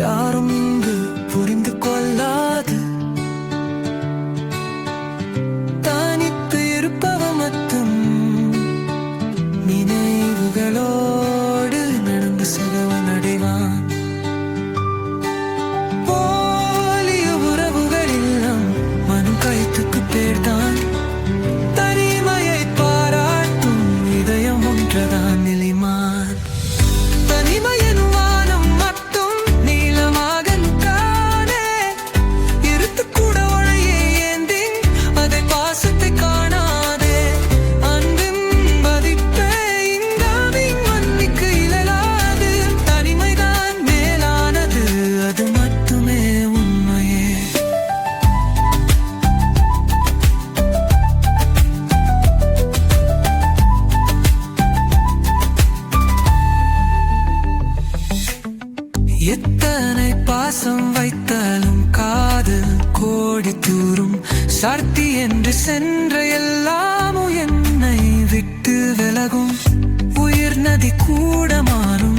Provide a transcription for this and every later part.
i don't ஓடி தூரும். சார்த்தி என்று சென்ற எல்லாமும் என்னை விட்டு விலகும். உயிர் நதி கூட மாறும்.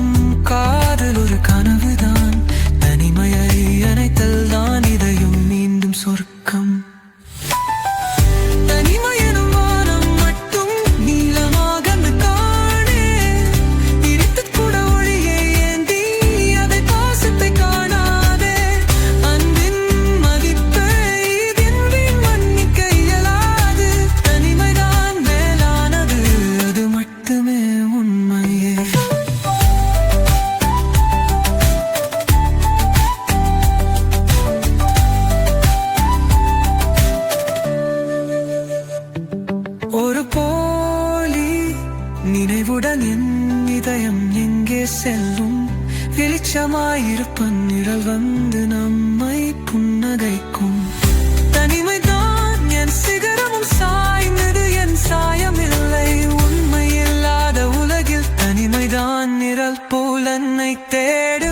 நினைவுடன் என் இதயம் எங்கே செல்லும்? வெளிச்சமாயிருப்பன் நிழல் வந்து நம்மை புன்னகைக்கும். தனிமைதான் என் சிகரமும் சாய்ந்தது என் சாயம் இல்லை உண்மை இல்லாத உலகில் தனிமைதான் நிழல் போல் என்னை தேடுமே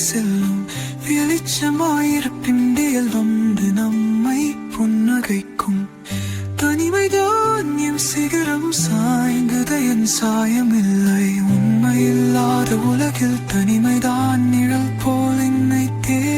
செல்லும் வெளிச்சமாயிருப்பிண்டியல் வந்து நம்மை புன்னகைக்கும் தனிமைதான் என் சிகரம் சாய்ந்தது என் சாயமில்லை உண்மையில்லாத உலகில் தனிமைதான் நிழல் போல் என்னை தே